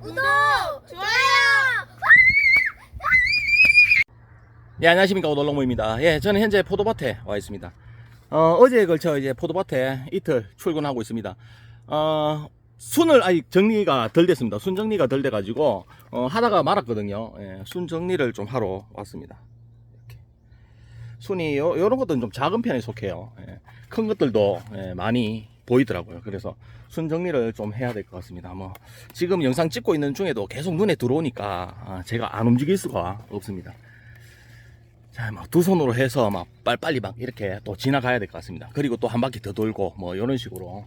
구독, 좋아요. 네, 안녕하십니까. 오돌롱모입니다. 예, 저는 현재 포도밭에 와 있습니다. 어, 어제에 걸쳐 이제 포도밭에 이틀 출근하고 있습니다. 어, 순을 아직 정리가 덜 됐습니다. 순 정리가 덜 돼가지고, 어, 하다가 말았거든요. 예, 순 정리를 좀 하러 왔습니다. 이렇게. 순이 요, 요런 것들은 좀 작은 편에 속해요. 예, 큰 것들도 예, 많이 보이더라고요. 그래서 순 정리를 좀 해야 될 것 같습니다. 뭐, 지금 영상 찍고 있는 중에도 계속 눈에 들어오니까, 아, 제가 안 움직일 수가 없습니다. 자, 막 두 손으로 해서 막 빨리빨리 막 이렇게 또 지나가야 될 것 같습니다. 그리고 또 한 바퀴 더 돌고 뭐 이런 식으로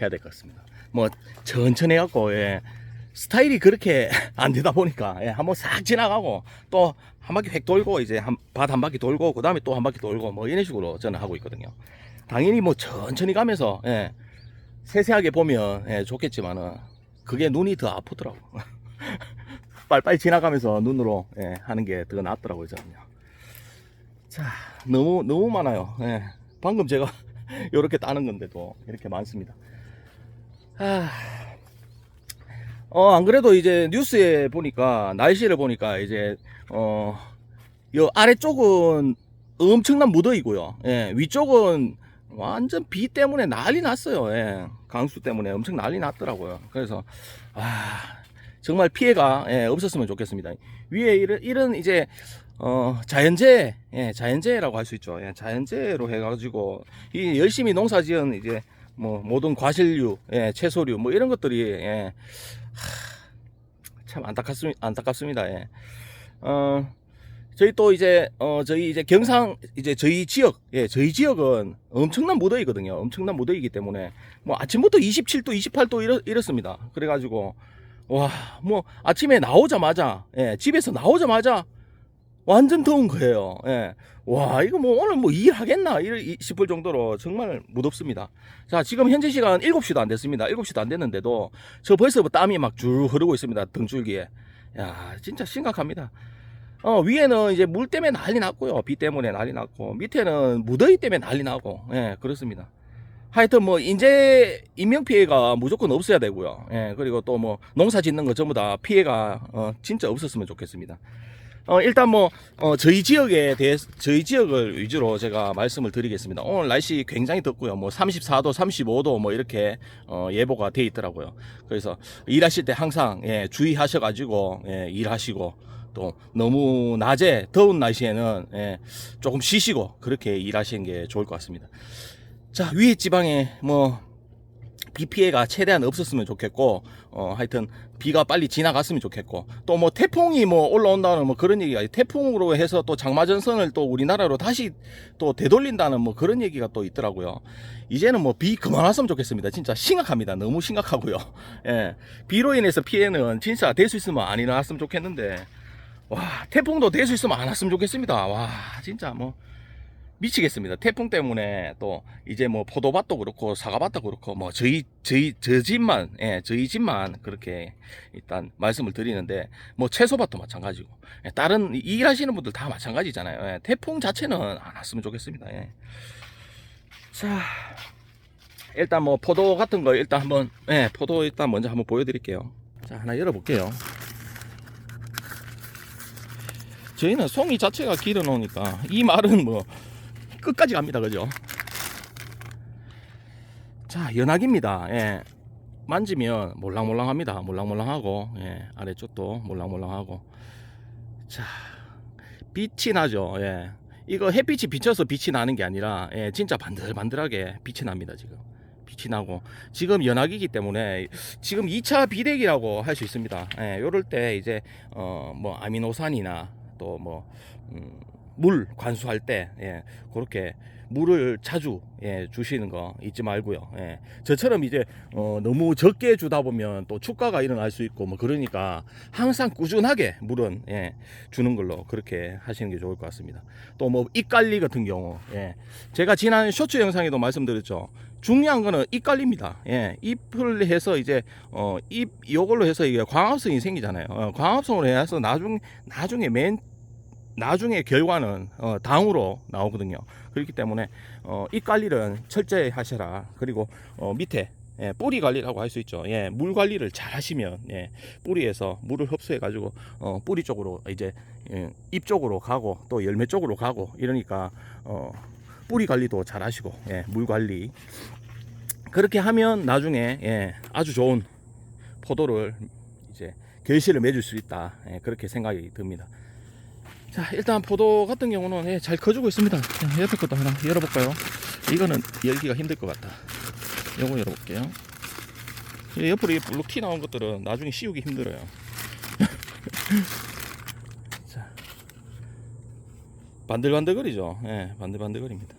해야 될 것 같습니다. 뭐 천천히 해갖고 예, 스타일이 그렇게 안 되다 보니까 예, 한번 싹 지나가고 또 한 바퀴 획 돌고 이제 밭한 바퀴 돌고 그 다음에 또 한 바퀴 돌고 뭐 이런 식으로 저는 하고 있거든요. 당연히 뭐 천천히 가면서 예, 세세하게 보면 예, 좋겠지만은 그게 눈이 더 아프더라고. 빨리빨리 지나가면서 눈으로 예, 하는 게 더 낫더라고요 저는요. 자, 너무, 너무 많아요. 예. 방금 제가 이렇게 따는 건데도 이렇게 많습니다. 아, 어, 안 그래도 이제 뉴스에 보니까, 날씨를 보니까 이제, 어, 요 아래쪽은 엄청난 무더위고요. 예, 위쪽은 완전 비 때문에 난리 났어요. 예, 강수 때문에 엄청 난리 났더라고요. 그래서, 아, 정말 피해가 예, 없었으면 좋겠습니다. 위에 이런, 이런 이제 어, 자연재해, 예, 자연재해라고 할 수 있죠. 예, 자연재해로 해가지고, 이 열심히 농사 지은 이제, 뭐, 모든 과실류, 예, 채소류, 뭐, 이런 것들이, 예, 하, 참 안타깝습, 안타깝습니다. 예. 어, 저희 또 이제, 어, 저희 이제 경상, 이제 저희 지역, 예, 저희 지역은 엄청난 무더위거든요. 엄청난 무더위이기 때문에, 뭐, 아침부터 27도, 28도 이렇, 이렇습니다. 그래가지고, 와, 뭐, 아침에 나오자마자, 예, 집에서 나오자마자, 완전 더운 거예요. 예. 와, 이거 뭐 오늘 뭐 일하겠나 이- 싶을 정도로 정말 무덥습니다. 자, 지금 현재 시간 7시도 안 됐습니다. 7시도 안 됐는데도 저 벌써 뭐 땀이 막 줄 흐르고 있습니다. 등줄기에. 야, 진짜 심각합니다. 어, 위에는 이제 물 때문에 난리 났고요. 비 때문에 난리 났고, 밑에는 무더위 때문에 난리 나고, 예, 그렇습니다. 하여튼 뭐, 인재, 인명피해가 무조건 없어야 되고요. 예, 그리고 또 뭐, 농사 짓는 거 전부 다 피해가, 어, 진짜 없었으면 좋겠습니다. 어, 일단 뭐, 어, 저희 지역에 대해, 저희 지역을 위주로 제가 말씀을 드리겠습니다. 오늘 날씨 굉장히 덥고요. 뭐, 34도, 35도 뭐, 이렇게, 어, 예보가 돼 있더라고요. 그래서 일하실 때 항상, 예, 주의하셔가지고, 예, 일하시고, 또, 너무 낮에, 더운 날씨에는, 예, 조금 쉬시고, 그렇게 일하시는 게 좋을 것 같습니다. 자, 위에 지방에, 뭐, 비 피해가 최대한 없었으면 좋겠고, 어, 하여튼, 비가 빨리 지나갔으면 좋겠고 또 뭐 태풍이 뭐 올라온다는 뭐 그런 얘기가 태풍으로 해서 또 장마전선을 또 우리나라로 다시 또 되돌린다는 뭐 그런 얘기가 또 있더라고요. 이제는 뭐 비 그만 왔으면 좋겠습니다. 진짜 심각합니다. 너무 심각하고요. 예. 비로 인해서 피해는 진짜 될 수 있으면 안 일어났으면 좋겠는데 와, 태풍도 될 수 있으면 안 왔으면 좋겠습니다. 와, 진짜 뭐 미치겠습니다. 태풍 때문에 또 이제 뭐 포도밭도 그렇고 사과밭도 그렇고 뭐 저희 저희 저 집만 예 저희 집만 그렇게 일단 말씀을 드리는데 뭐 채소밭도 마찬가지고 예, 다른 이- 일하시는 분들 다 마찬가지잖아요. 예, 태풍 자체는 안 왔으면 좋겠습니다. 예. 자 일단 뭐 포도 같은 거 일단 한번 예 포도 일단 먼저 한번 보여드릴게요. 자 하나 열어볼게요. 저희는 송이 자체가 길어 놓으니까 이 말은 뭐 끝까지 갑니다. 그죠? 자, 연하기입니다. 예. 만지면 몰랑몰랑합니다. 몰랑몰랑하고, 예. 아래쪽도 몰랑몰랑하고. 자, 빛이 나죠. 예. 이거 햇빛이 비쳐서 빛이 나는 게 아니라, 예, 진짜 반들반들하게 빛이 납니다, 지금. 빛이 나고. 지금 연하기이기 때문에, 지금 2차 비대기라고 할 수 있습니다. 예, 요럴 때 이제, 어, 뭐, 아미노산이나, 또 뭐, 음, 물 관수할 때 예, 그렇게 물을 자주 예, 주시는 거 잊지 말고요. 예. 저처럼 이제 어, 너무 적게 주다 보면 또 축가가 일어날 수 있고 뭐 그러니까 항상 꾸준하게 물은 예, 주는 걸로 그렇게 하시는 게 좋을 것 같습니다. 또 뭐 입 관리 같은 경우 예. 제가 지난 쇼츠 영상에도 말씀드렸죠. 중요한 거는 입관리입니다. 예, 잎을 해서 이제 어, 잎 요걸로 해서 이게 광합성이 생기잖아요. 어, 광합성으로 해서 나중 나중에 맨 나중에 결과는 어, 당으로 나오거든요. 그렇기 때문에 어, 이 관리를 철저히 하셔라. 그리고 어, 밑에 예, 뿌리 관리라고 할 수 있죠. 예, 물 관리를 잘 하시면 예, 뿌리에서 물을 흡수해 가지고 어, 뿌리 쪽으로 이제 예, 잎 쪽으로 가고 또 열매 쪽으로 가고 이러니까 어, 뿌리 관리도 잘 하시고 예, 물 관리 그렇게 하면 나중에 예, 아주 좋은 포도를 이제 결실을 맺을 수 있다 예, 그렇게 생각이 듭니다. 자 일단 포도 같은 경우는 예, 잘 커지고 있습니다. 자, 옆에 것도 하나 열어볼까요? 이거는 열기가 힘들 것 같다. 요거 열어볼게요. 이 옆으로 이 블록 티 나온 것들은 나중에 씌우기 힘들어요. 자, 반들반들거리죠. 예, 반들반들거립니다.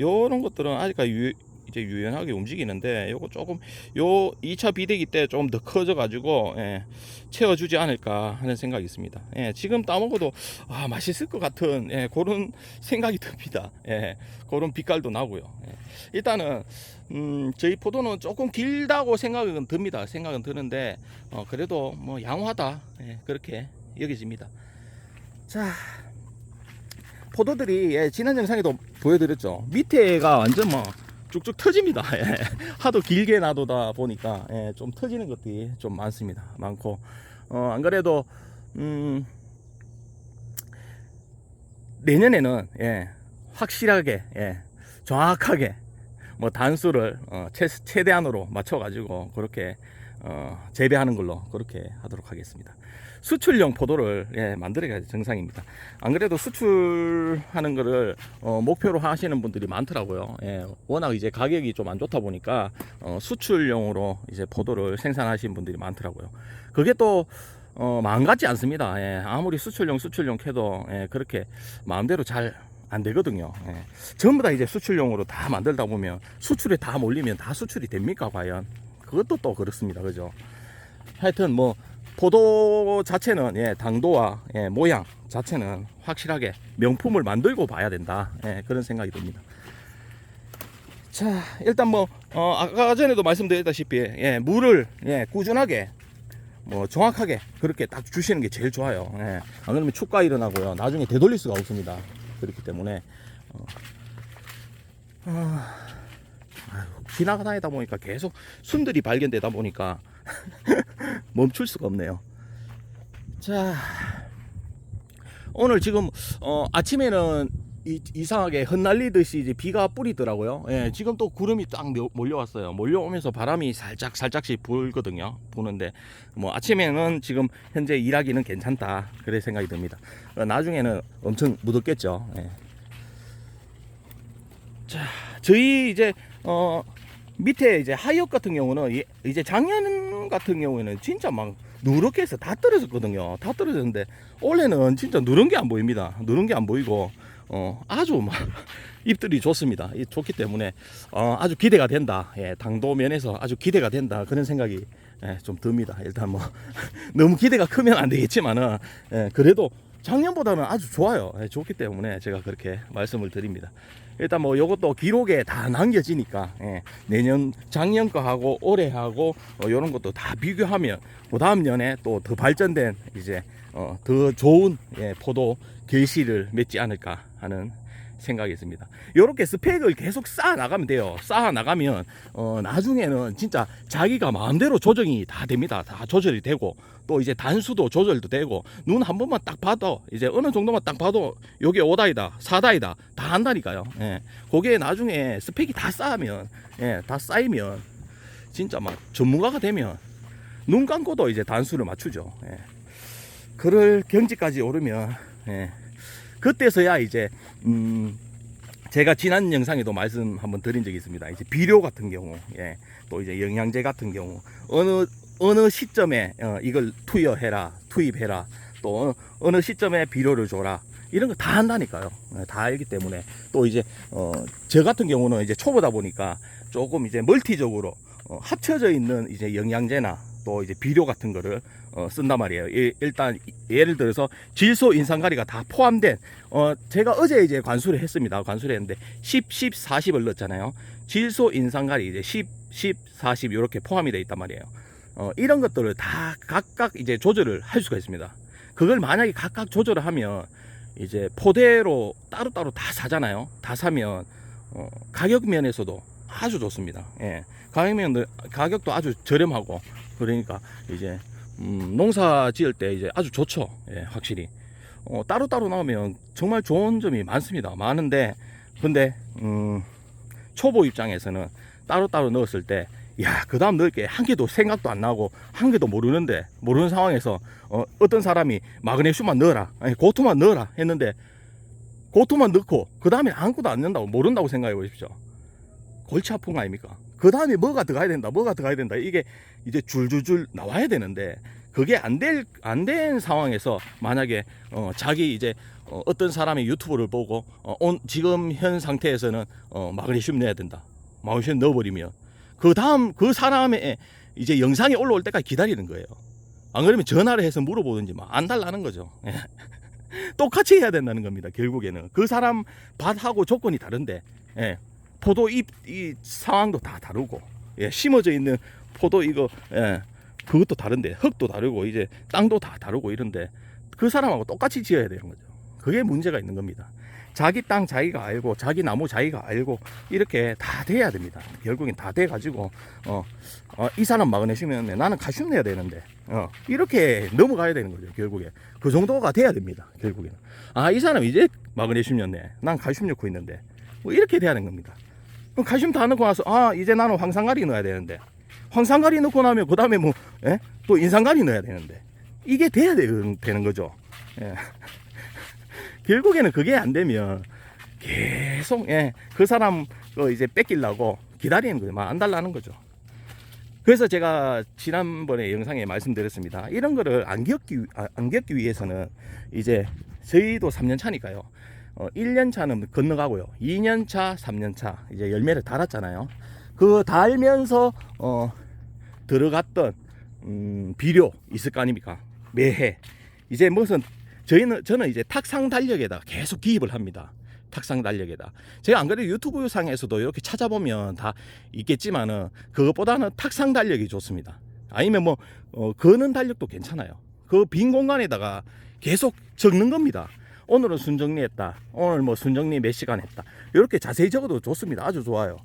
요런 것들은 아직까지 유, 이제 유연하게 움직이는데 요거 조금 요 2차 비대기 때 조금 더 커져 가지고 예, 채워주지 않을까 하는 생각이 있습니다. 예, 지금 따먹어도 아, 맛있을 것 같은 예, 그런 생각이 듭니다. 예, 그런 빛깔도 나고요. 예. 일단은 음, 저희 포도는 조금 길다고 생각은 듭니다. 생각은 드는데 어, 그래도 뭐 양호하다 예, 그렇게 여겨집니다. 자, 포도들이 예, 지난 영상에도 보여드렸죠. 밑에가 완전 뭐 쭉쭉 터집니다. 예. 하도 길게 놔두다 보니까 예, 좀 터지는 것들이 좀 많습니다. 많고 어, 안 그래도 음, 내년에는 예, 확실하게 예, 정확하게 뭐 단수를 어, 최, 최대한으로 맞춰 가지고 그렇게 어, 재배하는 걸로 그렇게 하도록 하겠습니다. 수출용 포도를 예, 만들어야 정상입니다. 안 그래도 수출하는 거를 어, 목표로 하시는 분들이 많더라고요. 예, 워낙 이제 가격이 좀 안 좋다 보니까 어, 수출용으로 이제 포도를 생산하시는 분들이 많더라고요. 그게 또 어, 마음 같지 않습니다. 예, 아무리 수출용 수출용 해도 예, 그렇게 마음대로 잘 안 되거든요. 예. 전부 다 이제 수출용으로 다 만들다 보면 수출에 다 몰리면 다 수출이 됩니까 과연? 그것도 또 그렇습니다. 그죠? 하여튼 뭐 포도 자체는 예, 당도와 예, 모양 자체는 확실하게 명품을 만들고 봐야 된다. 예, 그런 생각이 듭니다. 자, 일단 뭐 어, 아까 전에도 말씀드렸다시피 예, 물을 예, 꾸준하게 뭐 정확하게 그렇게 딱 주시는 게 제일 좋아요. 예. 안 그러면 축가 일어나고요. 나중에 되돌릴 수가 없습니다. 그렇기 때문에 어, 아, 아유, 지나가다 보니까 계속 순들이 발견되다 보니까 멈출 수가 없네요. 자, 오늘 지금 어, 아침에는 이, 이상하게 흩날리듯이 이제 비가 뿌리더라고요. 예, 지금 또 구름이 딱 묘- 몰려왔어요. 몰려오면서 바람이 살짝 살짝씩 불거든요. 부는데 뭐 아침에는 지금 현재 일하기는 괜찮다. 그래 생각이 듭니다. 어, 나중에는 엄청 무덥겠죠. 예. 자, 저희 이제 어 밑에 이제 하이업 같은 경우는 이- 이제 작년 같은 경우에는 진짜 막 누렇게 해서 다 떨어졌거든요. 다 떨어졌는데 올해는 진짜 누런 게 안 보입니다. 누른 게안 보이고 어 아주 막 잎들이 좋습니다. 이 좋기 때문에 어 아주 기대가 된다. 예, 당도 면에서 아주 기대가 된다. 그런 생각이 예, 좀 듭니다. 일단 뭐 너무 기대가 크면 안 되겠지만은 예, 그래도 작년보다는 아주 좋아요. 예, 좋기 때문에 제가 그렇게 말씀을 드립니다. 일단 뭐 요것도 기록에 다 남겨지니까 예, 내년 작년 거하고 올해 하고 어, 요런 것도 다 비교하면 그 다음 년에 또 더 발전된 이제 어, 더 좋은 예, 포도 결실을 맺지 않을까 하는 생각이 있습니다. 요렇게 스펙을 계속 쌓아 나가면 돼요. 쌓아 나가면 어, 나중에는 진짜 자기가 마음대로 조정이 다 됩니다. 다 조절이 되고 또 이제 단수도 조절도 되고 눈 한 번만 딱 봐도 이제 어느 정도만 딱 봐도 요게 5다이다 4다이다 다 한다니까요. 예. 그게 나중에 스펙이 다 쌓으면 예, 다 쌓이면 진짜 막 전문가가 되면 눈 감고도 이제 단수를 맞추죠. 예. 그럴 경지까지 오르면 예. 그때서야 이제 음 제가 지난 영상에도 말씀 한번 드린 적이 있습니다. 이제 비료 같은 경우, 예, 또 이제 영양제 같은 경우 어느 어느 시점에 어, 이걸 투여해라, 투입해라, 또 어느, 어느 시점에 비료를 줘라. 이런 거 다 한다니까요. 예, 다 알기 때문에 또 이제 어, 저 같은 경우는 이제 초보다 보니까 조금 이제 멀티적으로 어, 합쳐져 있는 이제 영양제나 또 이제 비료 같은 거를 어, 쓴단 말이에요. 이- 일단 예를 들어서 질소 인산가리가 다 포함된 어 제가 어제 이제 관수를 했습니다. 관수를 했는데 10, 10, 40을 넣었잖아요. 질소 인산가리 이제 10, 10, 40 이렇게 포함이 되어 있단 말이에요. 어 이런 것들을 다 각각 이제 조절을 할 수가 있습니다. 그걸 만약에 각각 조절을 하면 이제 포대로 따로따로 다 사잖아요. 다 사면 어 가격 면에서도 아주 좋습니다. 예. 가격 면 가격도 아주 저렴하고 그러니까 이제 음, 농사 지을 때 이제 아주 좋죠. 예, 확실히. 어, 따로따로 나오면 정말 좋은 점이 많습니다. 많은데 근데 음, 초보 입장에서는 따로따로 넣었을 때 야, 그 다음 넣을 게 한 개도 생각도 안 나고, 한 개도 모르는데, 모르는 상황에서, 어, 어떤 사람이 마그네슘만 넣어라, 아니, 고토만 넣어라 했는데, 고토만 넣고, 그 다음에 아무것도 안 넣는다고, 모른다고 생각해 보십시오. 골치 아픈 거 아닙니까? 그 다음에 뭐가 들어가야 된다, 뭐가 들어가야 된다, 이게 이제 줄줄줄 나와야 되는데, 그게 안 될, 안 된 상황에서, 만약에, 어, 자기 이제, 어, 어떤 사람의 유튜브를 보고, 어, 온, 지금 현 상태에서는, 어, 마그네슘 넣어야 된다. 마그네슘 넣어버리면, 그 다음 그 사람의 이제 영상이 올라올 때까지 기다리는 거예요. 안 그러면 전화를 해서 물어보든지 막 안 달라는 거죠. 예. 똑같이 해야 된다는 겁니다. 결국에는 그 사람 밭하고 조건이 다른데 예. 포도 잎 이 상황도 다 다르고 예. 심어져 있는 포도 이거 예. 그것도 다른데 흙도 다르고 이제 땅도 다 다르고 이런데 그 사람하고 똑같이 지어야 되는 거죠. 그게 문제가 있는 겁니다. 자기 땅 자기가 알고 자기 나무 자기가 알고 이렇게 다 돼야 됩니다. 결국엔 다 돼 가지고 어, 어, 이 사람 마그네슘이었네 나는 칼슘 내야 되는데 어, 이렇게 넘어가야 되는 거죠. 결국에 그 정도가 돼야 됩니다. 결국에는 아이 사람 이제 마그네슘이었네 난 칼슘 넣고 있는데 뭐 이렇게 돼야 되는 겁니다. 그럼 칼슘 다 넣고 나서 아 이제 나는 황산가리 넣어야 되는데 황산가리 넣고 나면 그 다음에 뭐또 인산가리 넣어야 되는데 이게 돼야 되, 되는 거죠. 예. 결국에는 그게 안 되면 계속 예, 그 사람 그 이제 뺏기려고 기다리는 거죠. 막안 달라는 거죠. 그래서 제가 지난번에 영상에 말씀드렸습니다. 이런 거를 안 겪기, 위- 아, 안 겪기 위해서는 이제 저희도 3년 차니까요. 어, 1년 차는 건너가고요. 2년 차, 3년 차 이제 열매를 달았잖아요. 그 달면서 어, 들어갔던 음, 비료 있을 거 아닙니까? 매해 이제 무슨 저희는 저는 이제 탁상 달력에다 계속 기입을 합니다. 탁상 달력에다. 제가 안 그래도 유튜브 상에서도 이렇게 찾아보면 다 있겠지만은 그것보다는 탁상 달력이 좋습니다. 아니면 뭐 어, 거는 달력도 괜찮아요. 그 빈 공간에다가 계속 적는 겁니다. 오늘은 순정리했다. 오늘 뭐 순정리 몇 시간 했다. 이렇게 자세히 적어도 좋습니다. 아주 좋아요.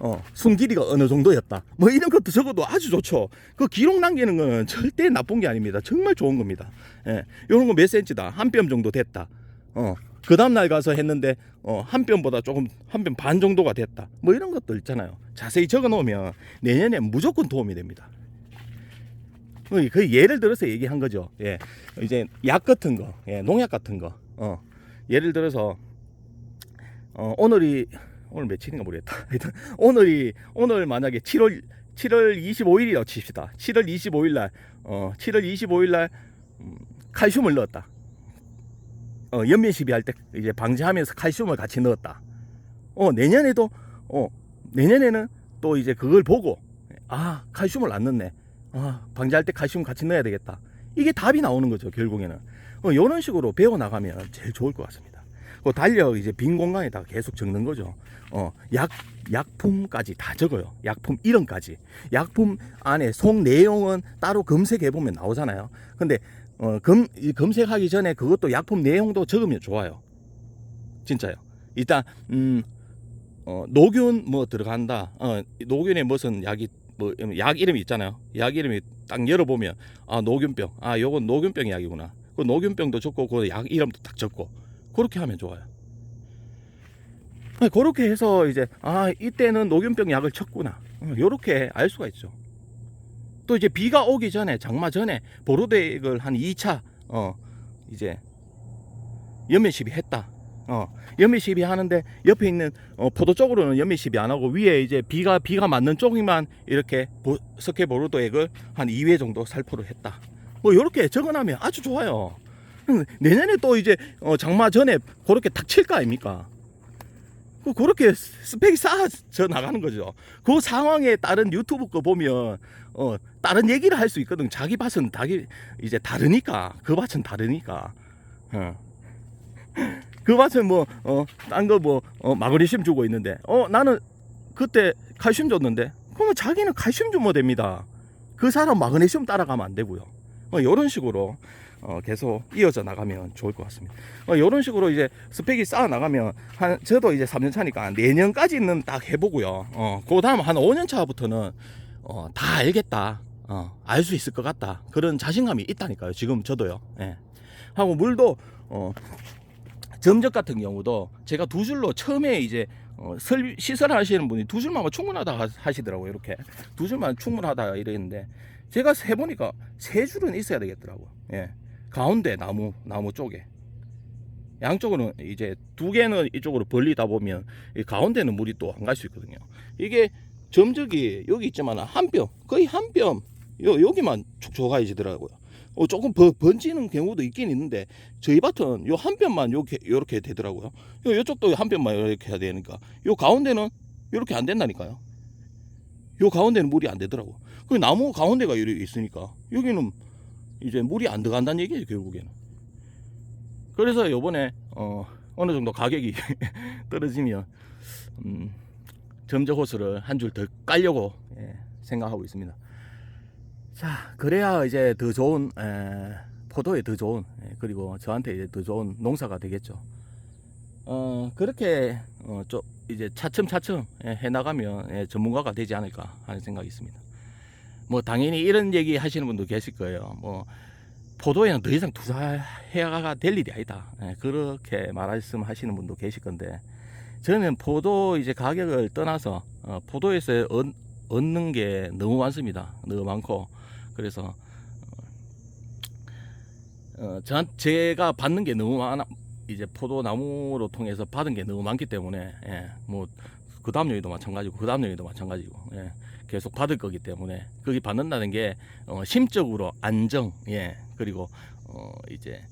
어, 숨 길이가 어느 정도였다. 뭐 이런 것도 적어도 아주 좋죠. 그 기록 남기는 건 절대 나쁜 게 아닙니다. 정말 좋은 겁니다. 예. 요런 거 몇 센치다. 한 뼘 정도 됐다. 어. 그 다음날 가서 했는데, 어, 한 뼘보다 조금, 한 뼘 반 정도가 됐다. 뭐 이런 것들 있잖아요. 자세히 적어 놓으면 내년에 무조건 도움이 됩니다. 어, 그 예를 들어서 얘기한 거죠. 예. 이제 약 같은 거, 예, 농약 같은 거. 어. 예를 들어서, 어, 오늘이, 오늘 며칠인가 모르겠다. 하여튼 오늘이 오늘 만약에 7월 7월 25일이라고 칩시다. 7월 25일 날 어, 7월 25일 날 음, 칼슘을 넣었다. 어, 연면 시비 할 때 이제 방지하면서 칼슘을 같이 넣었다. 어, 내년에도 어, 내년에는 또 이제 그걸 보고 아, 칼슘을 안 넣네. 아, 방지할 때 칼슘 같이 넣어야 되겠다. 이게 답이 나오는 거죠, 결국에는. 어, 이런 식으로 배워 나가면 제일 좋을 것 같습니다. 그 달력 이제 빈 공간에다가 계속 적는 거죠. 어, 약, 약품까지 다 적어요. 약품 이름까지. 약품 안에 속 내용은 따로 검색해보면 나오잖아요. 근데, 어, 검, 이 검색하기 전에 그것도 약품 내용도 적으면 좋아요. 진짜요. 일단, 음, 어, 노균 뭐 들어간다. 어, 노균에 무슨 약이, 뭐, 약 이름이 있잖아요. 약 이름이 딱 열어보면, 아, 노균병. 아, 요건 노균병 약이구나. 그 노균병도 적고, 그 약 이름도 딱 적고. 그렇게 하면 좋아요. 네, 그렇게 해서 이제 아 이때는 녹균병 약을 쳤구나 이렇게 알 수가 있죠. 또 이제 비가 오기 전에 장마 전에 보로덱을 한 2차 어 이제 연매 시비 했다. 어 연매 시비 하는데 옆에 있는 어, 포도 쪽으로는 연매 시비 안 하고 위에 이제 비가 비가 맞는 쪽만 이렇게 보, 석회 보로덱을 한 2회 정도 살포를 했다. 뭐 이렇게 적어놔면 아주 좋아요. 음, 내년에 또 이제 어, 장마 전에 그렇게 탁 칠 거 아닙니까? 그 그렇게 스펙이 쌓아져 나가는 거죠. 그 상황에 따른 유튜브 거 보면 어 다른 얘기를 할 수 있거든. 자기 밭은 다기 이제 다르니까 그 밭은 다르니까. 어. 그 밭은 뭐어 딴 거 뭐 어, 마그네슘 주고 있는데 어 나는 그때 칼슘 줬는데 그러면 자기는 칼슘 주면 됩니다. 그 사람 마그네슘 따라가면 안 되고요. 어, 이런 식으로 어, 계속 이어져 나가면 좋을 것 같습니다. 어, 이런 식으로 이제 스펙이 쌓아 나가면 한 저도 이제 3년 차니까 내년까지는 딱 해보고요. 어, 그 다음 한 5년 차부터는 어, 다 알겠다. 어, 알 수 있을 것 같다. 그런 자신감이 있다니까요. 지금 저도요. 예. 하고 물도 어, 점적 같은 경우도 제가 두 줄로 처음에 이제 어, 설 시설 하시는 분이 두 줄만 충분하다 하- 하시더라고요. 이렇게 두 줄만 충분하다 이랬는데 제가 세 보니까 세 줄은 있어야 되겠더라고요. 예. 가운데 나무 나무 쪽에 양쪽으로 이제 두 개는 이쪽으로 벌리다 보면 이 가운데는 물이 또 안 갈 수 있거든요. 이게 점적이 여기 있지만 한 뼘 거의 한 뼘 요 여기만 촉촉해지더라고요. 어, 조금 번, 번지는 경우도 있긴 있는데 저희 밭은 요 한 뼘만 요렇게 요렇게 되더라고요. 요 요쪽도 한 뼘만 이렇게 해야 되니까 요 가운데는 요렇게 안 된다니까요. 요 가운데는 물이 안 되더라고. 그 나무 가운데가 이렇게 있으니까 여기는 이제 물이 안 들어간다는 얘기예요 결국에는. 그래서 요번에 어, 어느 정도 가격이 떨어지면 음, 점적 호스를 한 줄 더 깔려고 예, 생각하고 있습니다. 자, 그래야 이제 더 좋은 에, 포도에 더 좋은 예, 그리고 저한테 이제 더 좋은 농사가 되겠죠. 어 그렇게 어, 좀 이제 차츰차츰 예, 해나가면 예, 전문가가 되지 않을까 하는 생각이 있습니다. 뭐 당연히 이런 얘기 하시는 분도 계실 거예요. 뭐 포도에는 더 이상 투자해가 될 일이 아니다. 예, 그렇게 말씀하시는 분도 계실 건데 저는 포도 이제 가격을 떠나서 어, 포도에서 얻, 얻는 게 너무 많습니다. 너무 많고 그래서 어, 어, 저 제가 받는 게 너무 많아 이제 포도나무로 통해서 받은 게 너무 많기 때문에 예, 뭐 그 다음 여기도 마찬가지고 그 다음 여기도 마찬가지고 예, 계속 받을 거기 때문에. 거기 받는다는 게 어, 심적으로 안정 예 그리고 어, 이제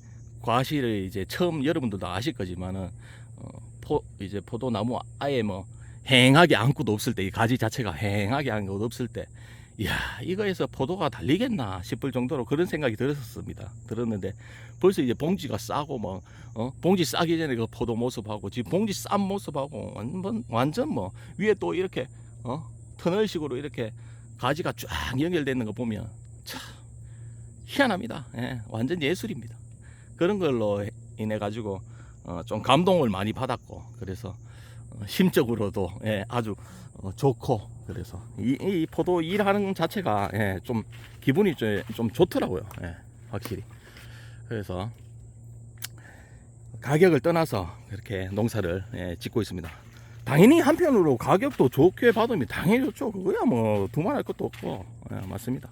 과실을 이제 처음 여러분들도 아실 거지만은 어, 포 이제 포도나무 아예 뭐 행하게 아무것도 없을 때 이 가지 자체가 행하게 아무것도 없을 때 이야 이거에서 포도가 달리겠나 싶을 정도로 그런 생각이 들었었습니다. 들었는데 벌써 이제 봉지가 싸고 뭐 어? 봉지 싸기 전에 그 포도 모습하고 지금 봉지 싼 모습하고 완전 완전 뭐 위에 또 이렇게 어? 터널식으로 이렇게 가지가 쫙 연결되어 있는 거 보면 참 희한합니다. 예, 완전 예술입니다. 그런 걸로 인해 가지고 어, 좀 감동을 많이 받았고 그래서 어, 심적으로도 예, 아주 어, 좋고 그래서 이, 이 포도 일하는 자체가 예, 좀 기분이 좀, 좀 좋더라고요. 예, 확실히. 그래서 가격을 떠나서 그렇게 농사를 예, 짓고 있습니다. 당연히 한편으로 가격도 좋게 받으면 당연히 좋죠. 그거야 뭐 두말할 것도 없고. 예, 맞습니다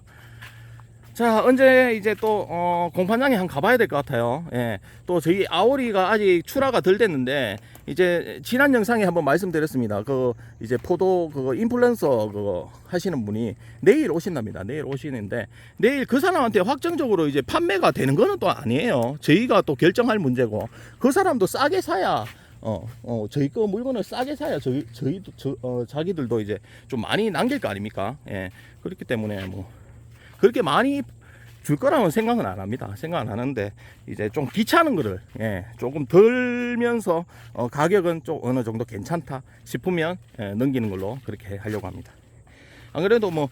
자 언제 이제 또 어, 공판장에 한 가봐야 될 것 같아요. 예, 또 저희 아오리가 아직 출하가 덜 됐는데 이제 지난 영상에 한번 말씀드렸습니다. 그 이제 포도 그거 인플루언서 그거 하시는 분이 내일 오신답니다. 내일 오시는데 내일 그 사람한테 확정적으로 이제 판매가 되는 거는 또 아니에요. 저희가 또 결정할 문제고 그 사람도 싸게 사야 어, 어, 저희 거 물건을 싸게 사야 저희, 저희도, 저, 어, 자기들도 이제 좀 많이 남길 거 아닙니까? 예. 그렇기 때문에 뭐, 그렇게 많이 줄 거라고는 생각은 안 합니다. 생각 안 하는데, 이제 좀 귀찮은 거를, 예, 조금 덜면서, 어, 가격은 좀 어느 정도 괜찮다 싶으면, 예, 넘기는 걸로 그렇게 하려고 합니다. 안 그래도 뭐,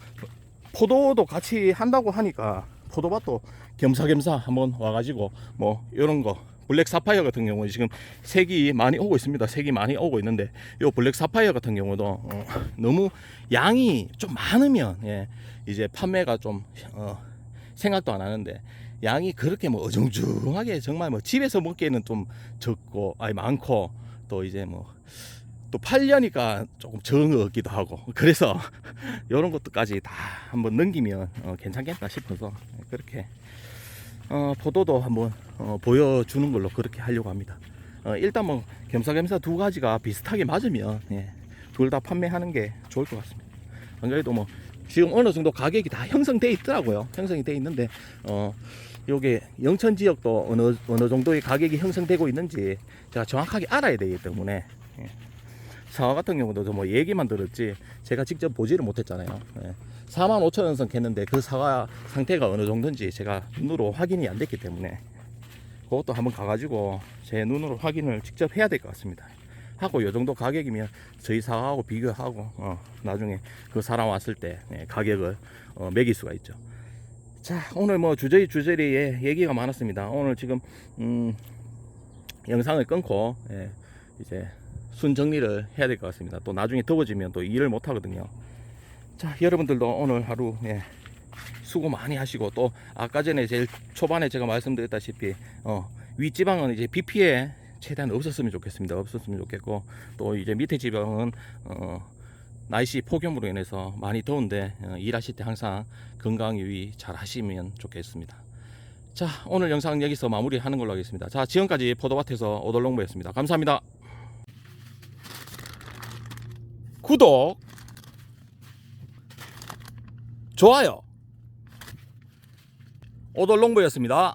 포도도 같이 한다고 하니까, 포도밭도 겸사겸사 한번 와가지고, 뭐, 이런 거, 블랙 사파이어 같은 경우는 지금 색이 많이 오고 있습니다. 색이 많이 오고 있는데 요 블랙 사파이어 같은 경우도 어, 너무 양이 좀 많으면 예, 이제 판매가 좀 어, 생각도 안 하는데 양이 그렇게 뭐 어정중하게 정말 뭐 집에서 먹기에는 좀 적고 아니 많고 또 이제 뭐 또 팔려니까 조금 적은 것 같기도 하고 그래서 이런 것도까지 다 한번 넘기면 어, 괜찮겠다 싶어서 그렇게 어, 포도도 한번 어, 보여주는 걸로 그렇게 하려고 합니다. 어, 일단 뭐 겸사겸사 두 가지가 비슷하게 맞으면 예, 둘 다 판매하는 게 좋을 것 같습니다. 안 그래도 뭐 지금 어느 정도 가격이 다 형성돼 있더라고요. 형성이 돼 있는데 어 요게 영천 지역도 어느 어느 정도의 가격이 형성되고 있는지 제가 정확하게 알아야 되기 때문에 예. 사과 같은 경우도 저뭐 얘기만 들었지 제가 직접 보지를 못했잖아요. 예. 4만 5천 원 선 했는데 그 사과 상태가 어느 정도인지 제가 눈으로 확인이 안 됐기 때문에 그것도 한번 가가지고 제 눈으로 확인을 직접 해야 될 것 같습니다. 하고 요 정도 가격이면 저희 사과하고 비교하고 어, 나중에 그 사람 왔을 때 예, 가격을 어, 매길 수가 있죠. 자, 오늘 뭐 주저리 주저리에 얘기가 많았습니다. 오늘 지금 음, 영상을 끊고 예, 이제 순 정리를 해야 될 것 같습니다. 또 나중에 더워지면 또 일을 못 하거든요. 자, 여러분들도 오늘 하루 예, 수고 많이 하시고 또 아까 전에 제일 초반에 제가 말씀드렸다시피 어, 윗지방은 이제 비 피해 최대한 없었으면 좋겠습니다. 없었으면 좋겠고 또 이제 밑에 지방은 어, 날씨 폭염으로 인해서 많이 더운데 어, 일하실 때 항상 건강 유의 잘 하시면 좋겠습니다. 자 오늘 영상 여기서 마무리하는 걸로 하겠습니다. 자 지금까지 포도밭에서 오돌롱보였습니다. 감사합니다. 구독 좋아요 오돌롱보였습니다.